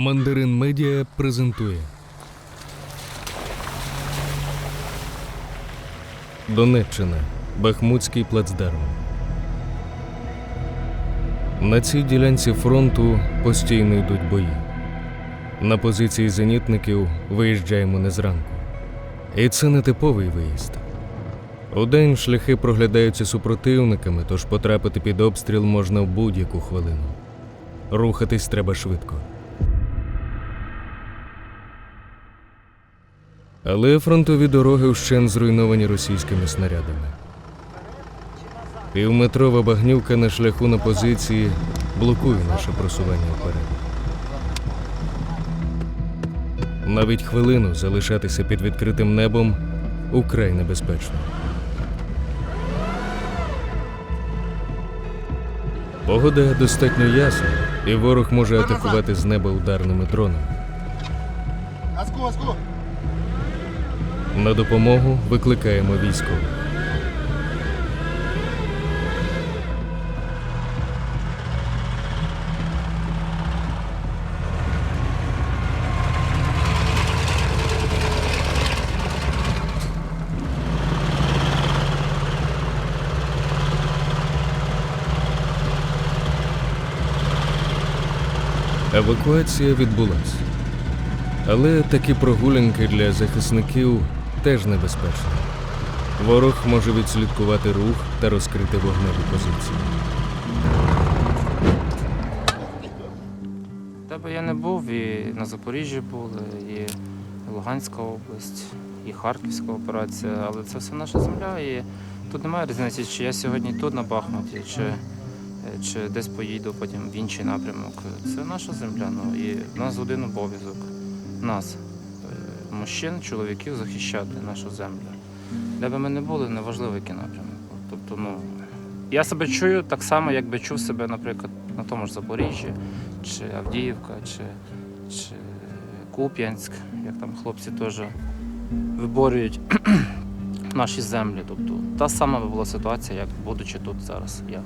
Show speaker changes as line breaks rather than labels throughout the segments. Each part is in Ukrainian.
Мандарин Медіа презентує. Донеччина. Бахмутський плацдарм. На цій ділянці фронту постійно йдуть бої. На позиції зенітників виїжджаємо не зранку. І це не типовий виїзд. Удень шляхи проглядаються супротивниками, тож потрапити під обстріл можна в будь-яку хвилину. Рухатись треба швидко. Але фронтові дороги вщен зруйновані російськими снарядами. Півметрова багнюка на шляху на позиції блокує наше просування вперед. Навіть хвилину залишатися під відкритим небом украй небезпечно. Погода достатньо ясна, і ворог може атакувати з неба ударними дронами. На допомогу викликаємо військових. Евакуація відбулася. Але такі прогулянки для захисників теж небезпечні. Ворог може відслідкувати рух та розкрити вогневі позиції.
Де би я не був, і на Запоріжжі були, і Луганська область, і Харківська операція, але це все наша земля, і тут немає різниці, чи я сьогодні тут на Бахмуті, чи, е, чи десь поїду потім в інший напрямок. Це наша земля, ну і в нас один обов'язок. Нас, мужчин, чоловіків, захищати нашу землю. Де би ми не були, неважливо, який напрямок. Тобто, ну, я себе чую так само, як би чув себе, наприклад, на тому ж Запоріжжі, чи Авдіївка, чи, чи Куп'янськ, як там хлопці теж виборюють наші землі. Тобто та сама була ситуація, як будучи тут зараз я.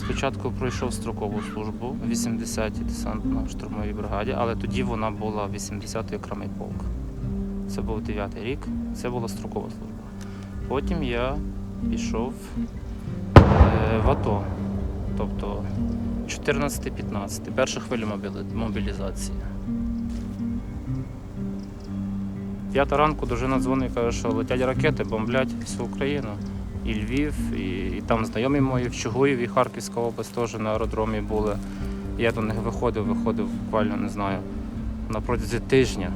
Спочатку пройшов строкову службу в 80-й десантно-штурмовій бригаді, але тоді вона була 80-й окремий полк. Це був 9-й рік, це була строкова служба. Потім я пішов е, в АТО, тобто 14-15, перша хвиля мобілізації. П'ята ранку дружина дзвонить і каже, що летять ракети, бомблять всю Україну. І Львів, і, і там знайомі мої в Чугуєві, Харківська область теж на аеродромі були. Я до них виходив, виходив буквально, не знаю, на протязі тижня.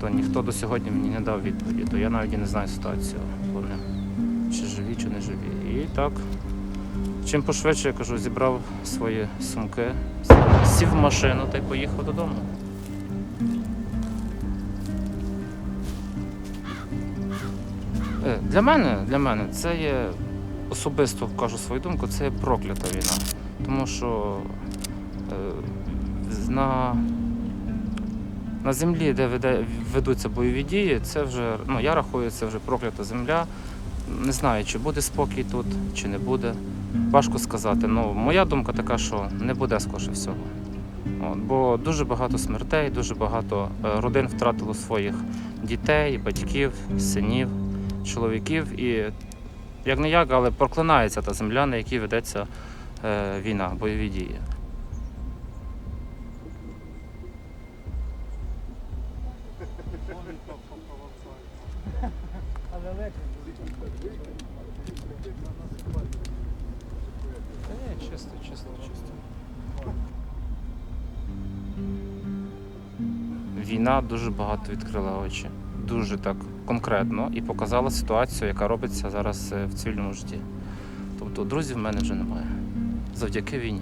То ніхто до сьогодні мені не дав відповіді, то я навіть і не знаю ситуацію вони, чи живі, чи не живі. І так, чим пошвидше, я кажу, зібрав свої сумки, сів в машину та й поїхав додому. Для мене, для мене це є особисто кажу свою думку, це є проклята війна. Тому що е, на, на землі, де веде, ведуться бойові дії, це вже, ну я рахую, це вже проклята земля. Не знаю, чи буде спокій тут, чи не буде. Важко сказати. Ну, моя думка така, що не буде скорше всього. От, бо дуже багато смертей, дуже багато е, родин втратило своїх дітей, батьків, синів, чоловіків. І як не як, але проклинається та земля, на якій ведеться е, війна, бойові дії. Війна дуже багато відкрила очі. Дуже так конкретно і показала ситуацію, яка робиться зараз е, в цивільному житті. Тобто друзів в мене вже немає. Завдяки війні.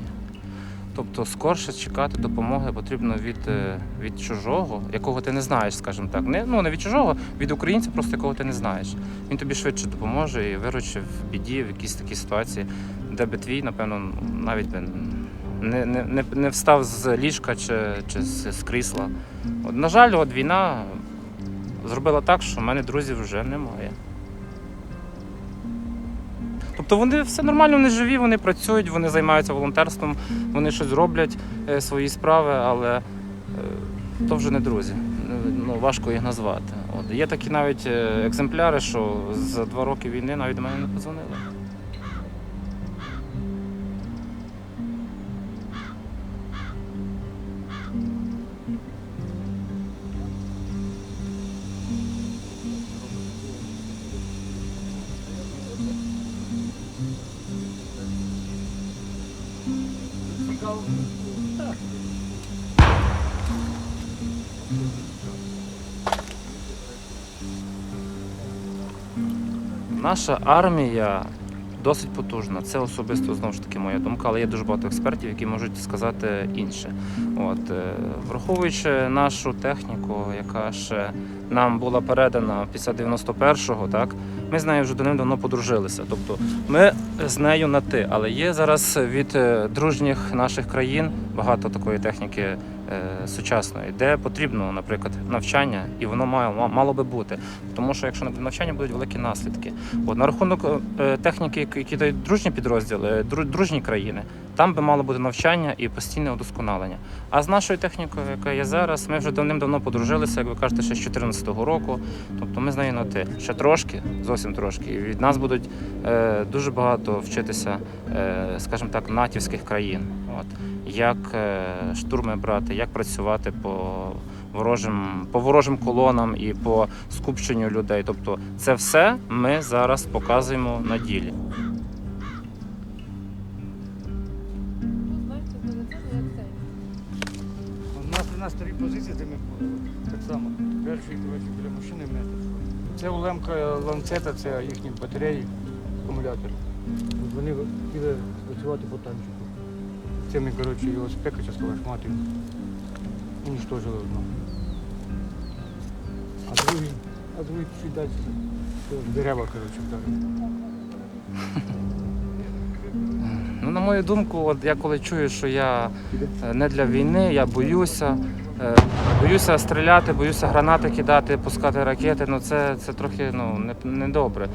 Тобто, скорше чекати допомоги потрібно від, е, від чужого, якого ти не знаєш, скажімо так. Не, ну, не від чужого, від українця, просто якого ти не знаєш. Він тобі швидше допоможе і виручить в біді, в якійсь такій ситуації, де би твій, напевно, навіть би не, не, не, не встав з ліжка чи, чи з, з крісла. От, на жаль, от війна зробила так, що в мене друзів вже немає. Тобто вони все нормально, вони живі, вони працюють, вони займаються волонтерством, вони щось роблять е, свої справи, але е, то вже не друзі. Ну, важко їх назвати. От. Є такі навіть е, екземпляри, що за два роки війни навіть до мене не подзвонили. Наша армія досить потужна. Це особисто знову ж таки моя думка, але є дуже багато експертів, які можуть сказати інше. От, е, враховуючи нашу техніку, яка ще нам була передана після 91-го, так, ми з нею вже давним-давно подружилися. Тобто ми з нею на ти, але є зараз від е, дружніх наших країн багато такої техніки сучасної, де потрібно, наприклад, навчання, і воно має, мало би бути. Тому що якщо не навчання, будуть великі наслідки. От на рахунок е, техніки, які- дають дружні підрозділи, е, дружні країни, там би мало бути навчання і постійне удосконалення. А з нашою технікою, яка є зараз, ми вже давним-давно подружилися, як ви кажете, ще з 2014 року. Тобто ми з нею на ти ще трошки, зовсім трошки. І від нас будуть е, дуже багато вчитися, е, скажімо так, натівських країн. От як е, штурми брати, як працювати по ворожим, по ворожим колонам і по скупченню людей. Тобто, це все ми зараз показуємо на ділі.
У нас на старій позиції, де ми були, так само. Перший коротше, біля машини метр. Це уламка ланцета, це їхні батареї, акумулятори. Вони хотіли працювати по танчику. Цими, коротше, його спека частково шмати уніштожили одного. А другий, а другий чуть далі дерева, коротше, вдарив.
Ну, на мою думку, от я коли чую, що я е, не для війни, я боюся. е, Боюся стріляти, боюся гранати кидати, пускати ракети. Ну це, це трохи ну, не, не добре.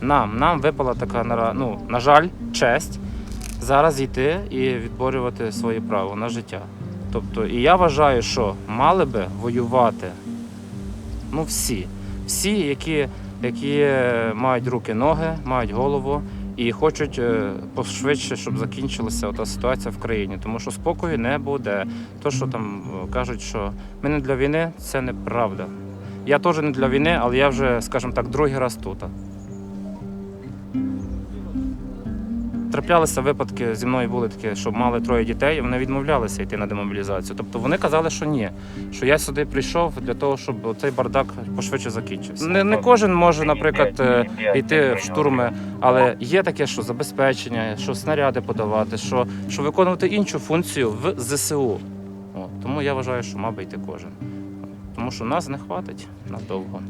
Нам, нам випала така ну, на жаль, честь зараз йти і відборювати своє право на життя. Тобто, і я вважаю, що мали би воювати ну, всі. Всі, які, які мають руки, ноги, мають голову і хочуть е, пошвидше, щоб закінчилася та ситуація в країні, тому що спокою не буде. То, що там е, кажуть, що ми не для війни, це неправда. Я теж не для війни, але я вже, скажімо так, другий раз тут. Траплялися випадки зі мною були такі, що мали троє дітей, і вони відмовлялися йти на демобілізацію. Тобто вони казали, що ні, що я сюди прийшов для того, щоб цей бардак пошвидше закінчився. Не, не кожен може, наприклад, е, йти в штурми, але є таке, що забезпечення, що снаряди подавати, що, що виконувати іншу функцію в ЗСУ. О, тому я вважаю, що мав би йти кожен. Тому що нас не хватить надовго.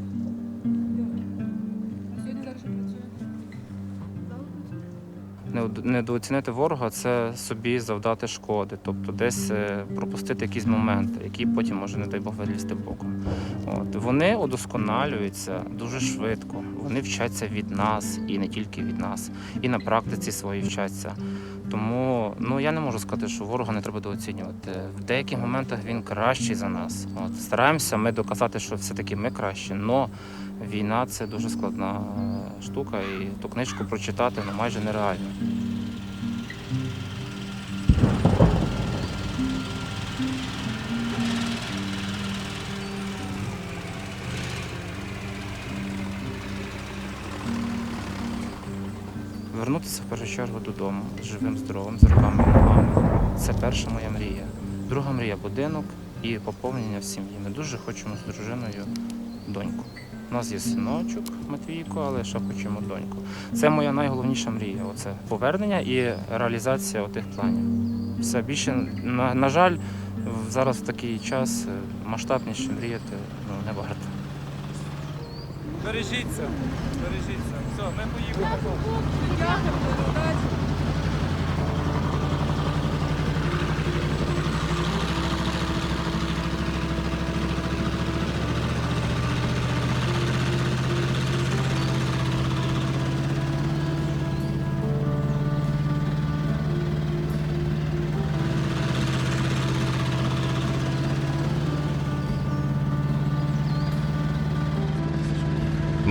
Недооцінити ворога це собі завдати шкоди, тобто десь е, пропустити якісь моменти, які потім може, не дай Бог, вилізти боком. От вони удосконалюються дуже швидко. Вони вчаться від нас і не тільки від нас, і на практиці своїй вчаться. Тому ну я не можу сказати, що ворога не треба дооцінювати. В деяких моментах він кращий за нас. От стараємося ми доказати, що все-таки ми кращі. Но війна це дуже складна е, штука, і ту книжку прочитати ну майже нереально. Вернутися в першу чергу додому живим, здоровим, з руками і ногами. Це перша моя мрія. Друга мрія будинок і поповнення в сім'ї. Ми дуже хочемо з дружиною доньку. У нас є синочок Матвійко, але ще хочемо доньку. Це моя найголовніша мрія. Оце повернення і реалізація отих планів. Все більше, на, на жаль, зараз в такий час е, масштабніше мріяти ну, не варто.
Бережіться, бережіться. Все, ми поїхали.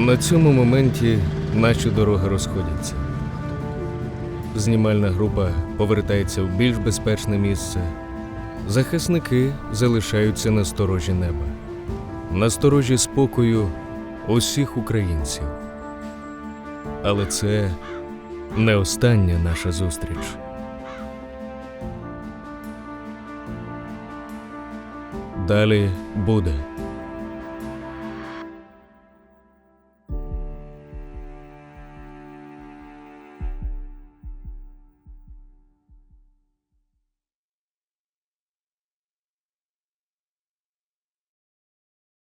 На цьому моменті наші дороги розходяться. Знімальна група повертається в більш безпечне місце. Захисники залишаються на сторожі неба, на сторожі спокою усіх українців. Але це не остання наша зустріч. Далі буде.